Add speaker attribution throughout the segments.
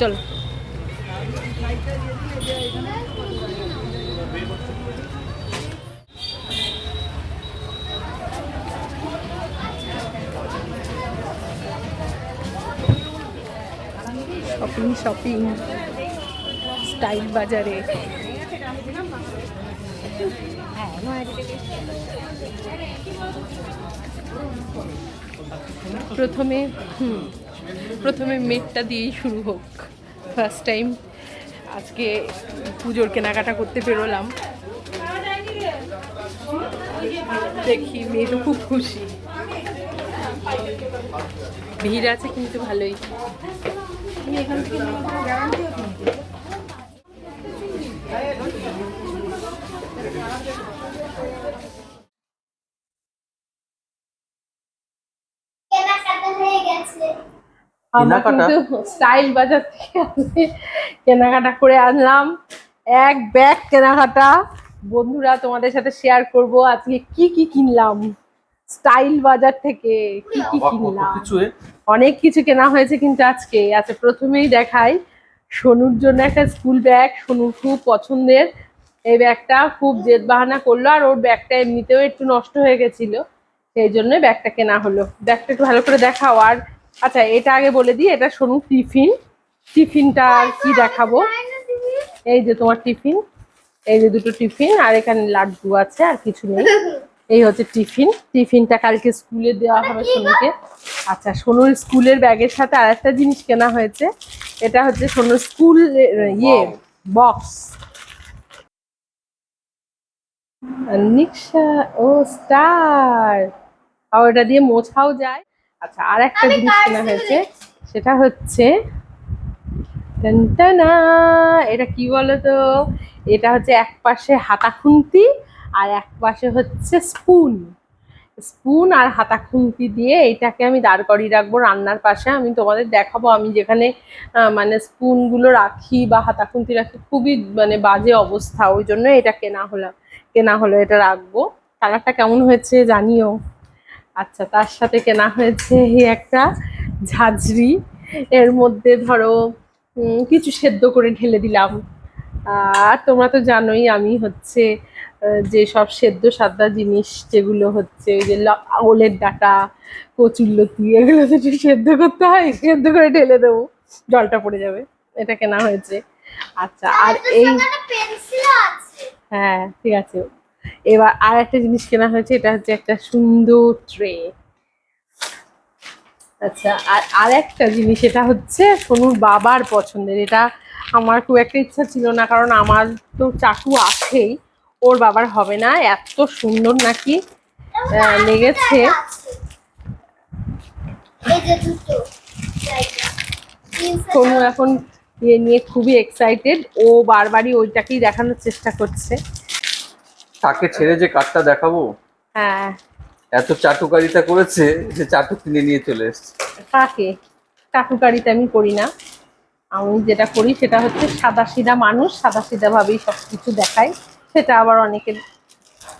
Speaker 1: চল। Shopping shopping style বাজারে। প্রথমে হুম প্রথমে মেটটা দিয়েই শুরু হোক। ফার্স্ট টাইম আজকে পুজোর কেনাকাটা করতে পেরোলাম দেখি, মেয়ে খুব খুশি। ভিড় আছে কিন্তু ভালোই। এখান থেকে নিয়ে কোনো গ্যারান্টিও কিন্তু
Speaker 2: কেনাকাটা হয়ে গেছে
Speaker 1: আমরা
Speaker 3: কেনাকাটা?
Speaker 1: স্টাইল বাজার থেকে আমি কেনাকাটা করে আনলাম। এক ব্যাগ কেনাকাটা। বন্ধুরা তোমাদের সাথে শেয়ার করব। আজকে কি কি কিনলাম? স্টাইল বাজার থেকে কি কি কিনলাম? অনেক কিছু কেনা হয়েছে কিন্তু আজকে। আচ্ছা প্রথমেই দেখাই সোনুর জন্য একটা স্কুল ব্যাগ সোনুর খুব পছন্দের। এই ব্যাগটা খুব জেদ বাহানা করল আর ওর ব্যাগটা এমনিতেও একটু নষ্ট হয়ে গেছিল। সেই জন্য ব্যাগটা কেনা হলো। ব্যাগটা একটু ভালো করে দেখাও। আর আচ্ছা এটা আগে বলে দিই এটা সোনুর টিফিন। টিফিনটা আর কি দেখাবো? এই যে তোমার টিফিন এই যে দুটো টিফিন আর এখানে লাড্ডু আছে আর কিছু নেই। এই হচ্ছে টিফিন। টিফিনটা কালকে স্কুলে দেওয়া হবে সোনুকে। আচ্ছা সোনুর স্কুলের ব্যাগের সাথে আর একটা জিনিস কেনা হয়েছে। এটা হচ্ছে সোনুর স্কুল ইয়ে বক্স নিক্সা ও স্টার। আর ওটা দিয়ে মোছাও যায়। আচ্ছা আর একটা জিনিস কেনা হয়েছে সেটা হচ্ছে এটা কি বলতো? এটা হচ্ছে এক পাশে হাতা খুন্তি আর এক পাশে হচ্ছে স্পুন স্পুন আর হাতা খুন্তি দিয়ে এটাকে আমি দাঁড় করিয়ে রাখব রান্নার পাশে। আমি তোমাদের দেখাবো আমি যেখানে মানে স্পুনগুলো রাখি বা হাতা খুন্তি রাখি খুবই মানে বাজে অবস্থা। ওই জন্য এটা কেনা হলো কেনা হলো এটা রাখব। কালারটা কেমন হয়েছে জানিও। আচ্ছা তার সাথে কেনা হয়েছে একটা ঝাঁঝরি। এর মধ্যে ধরো কিছু সেদ্ধ করে ঢেলে দিলাম। আর তোমরা তো জানোই আমি হচ্ছে যে সব সেদ্ধ সাদা জিনিস যেগুলো হচ্ছে ওই যে ওলের ডাটা কচুরলতি এগুলো তো সেদ্ধ করতে হয় সেদ্ধ করে ঢেলে দেবো জলটা পড়ে যাবে এটা কেনা হয়েছে। আচ্ছা আর এই হ্যাঁ ঠিক আছে। এবার আর একটা জিনিস কেনা হয়েছে এটা হচ্ছে একটা সুন্দর ট্রে আচ্ছা আর আর একটা জিনিস এটা হচ্ছে সোনুর বাবার পছন্দের। এটা আমার খুব একটা ইচ্ছা ছিল না কারণ আমার তো চাকু আছেই ওর বাবার হবে না এত সুন্দর নাকি লেগেছে। সোনু এখন ইয়ে নিয়ে খুবই এক্সাইটেড ও বারবারই ওইটাকেই দেখানোর চেষ্টা করছে।
Speaker 3: তাকে ছেড়ে যে কার্ডটা দেখাবো?
Speaker 1: হ্যাঁ।
Speaker 3: এত চাটুকারিতা করেছে যে চাটু কিনে নিয়ে চলে এসছে।
Speaker 1: কাকে? চাটুকারিতা আমি করি না। আমি যেটা করি সেটা হচ্ছে সাদা সিধা মানুষ সাদা সিধা ভাবেই সব কিছু দেখাই সেটা আবার অনেকের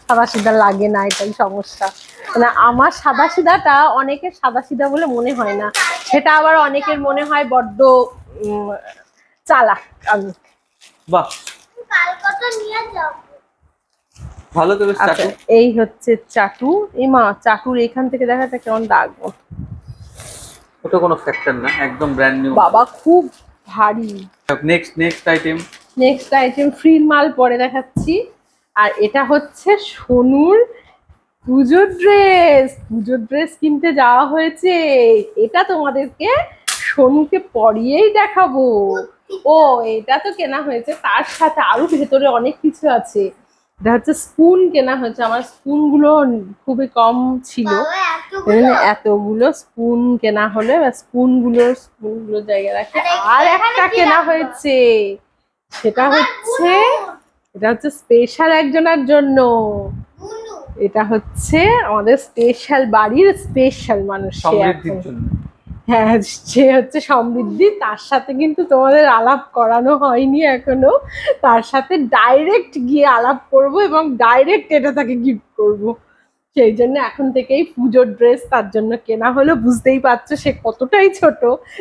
Speaker 1: সাদা সিধা লাগে না এটাই সমস্যা। মানে আমার সাদা সিধাটা অনেকের সাদা সিধা বলে মনে হয় না। সেটা আবার অনেকের মনে হয় বড্ড চালাক। আমি
Speaker 3: বাহ
Speaker 2: নিয়ে যাও?
Speaker 3: ভালো তো বেশ
Speaker 1: আচ্ছা
Speaker 3: চাটু।
Speaker 1: এই হচ্ছে চাটু। এই মা চাটুর এখান থেকে দেখাটা কেমন দাগবো
Speaker 3: ওটা কোনো ফ্যাক্টর না একদম ব্র্যান্ড নিউ
Speaker 1: বাবা খুব ভারী।
Speaker 3: Next next item
Speaker 1: next item ফ্রির মাল পরে দেখাচ্ছি। আর এটা হচ্ছে সোনুর পুজোর ড্রেস পুজোর ড্রেস কিনতে যাওয়া হয়েছে। এটা তোমাদেরকে সোনুকে পরিয়েই দেখাবো। ও এটা তো কেনা হয়েছে। তার সাথে আরও ভেতরে অনেক কিছু আছে। এটা হচ্ছে স্পুন কেনা হয়েছে আমার স্পুনগুলো খুবই কম ছিল।
Speaker 2: এতগুলো?
Speaker 1: স্পুন কেনা হলে স্পুনগুলোর স্পুনগুলোর জায়গায় রাখে।
Speaker 2: আর
Speaker 1: আর একটা কেনা হয়েছে সেটা হচ্ছে এটা হচ্ছে স্পেশাল একজনের জন্য। এটা হচ্ছে আমাদের স্পেশাল বাড়ির স্পেশাল মানুষ হ্যাঁ সে হচ্ছে সমৃদ্ধি। তার সাথে কিন্তু তোমাদের আলাপ করানো হয়নি এখনও। তার সাথে ডাইরেক্ট গিয়ে আলাপ করব এবং ডাইরেক্ট এটা তাকে গিফট করব। সেই জন্য এখন থেকেই পুজোর ড্রেস তার জন্য কেনা হলো। বুঝতেই পারছ সে কতটাই ছোট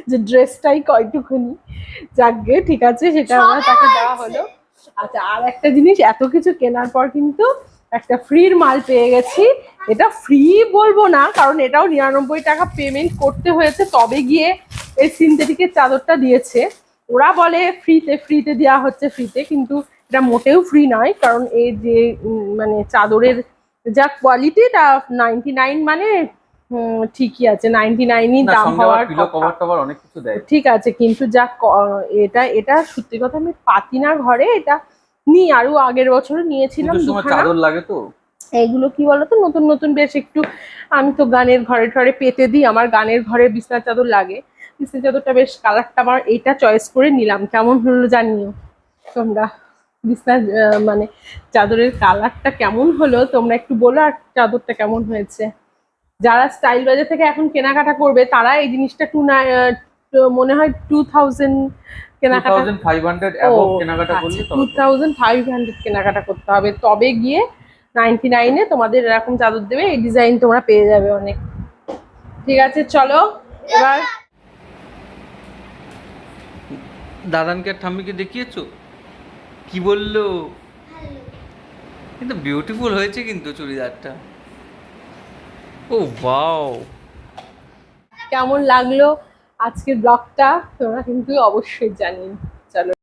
Speaker 1: যে ড্রেসটাই কয়টুকুনি। যাকগে ঠিক আছে সেটা আমার তাকে দেওয়া হলো। আচ্ছা আর একটা জিনিস এত কিছু কেনার পর কিন্তু একটা ফ্রির মাল পেয়ে গেছি। এটা ফ্রি বলব না কারণ এটাও নিরানব্বই টাকা পেমেন্ট করতে হয়েছে। তবে গিয়ে এই সিনথেটিকের চাদরটা দিয়েছে। ওরা বলে ফ্রিতে ফ্রিতে দেওয়া হচ্ছে ফ্রিতে কিন্তু এটা মোটেও ফ্রি নয় কারণ এই যে মানে চাদরের যা কোয়ালিটি তা নাইনটি নাইন মানে ঠিকই আছে নাইনটি নাইনই দাম হওয়ার ঠিক আছে কিন্তু যা এটা এটা সত্যি কথা আমি পাতি না ঘরে এটা নিই আরও আগের বছর নিয়েছিলাম
Speaker 3: চাদর লাগে তো?
Speaker 1: এইগুলো কি বলতো নতুন নতুন বেশ একটু আমি তো গানের ঘরে ঘরে পেতে দিই আমার গানের ঘরে বিছনা চাদর লাগে। বিছনা চাদরটা বেশ কালারটা আমার এইটা চয়েস করে নিলাম কেমন হলো জানিও। তোমরা বিছনা মানে চাদরের কালারটা কেমন হলো তোমরা একটু বলো আর চাদরটা কেমন হয়েছে। যারা স্টাইল বাজার থেকে এখন কেনাকাটা করবে তারা এই জিনিসটা টু মনে হয় টু থাউজেন্ড কেনাকাটা
Speaker 3: ফাইভ কেনাকাটা করলে
Speaker 1: করতে হবে। তবে গিয়ে তোমাদের এরকম চাদর দেবে এই ডিজাইন তোমরা পেয়ে যাবে অনেক। ঠিক আছে চলো এবার
Speaker 3: দাদানকে ঠাম্মিকে দেখিয়েছো? কি বলল? কিন্তু বিউটিফুল হয়েছে কিন্তু চুড়িদারটা। ও ওয়াও
Speaker 1: কেমন লাগল? আজকের ব্লগটা তোমরা কিন্তু অবশ্যই জানিয়ে চলো।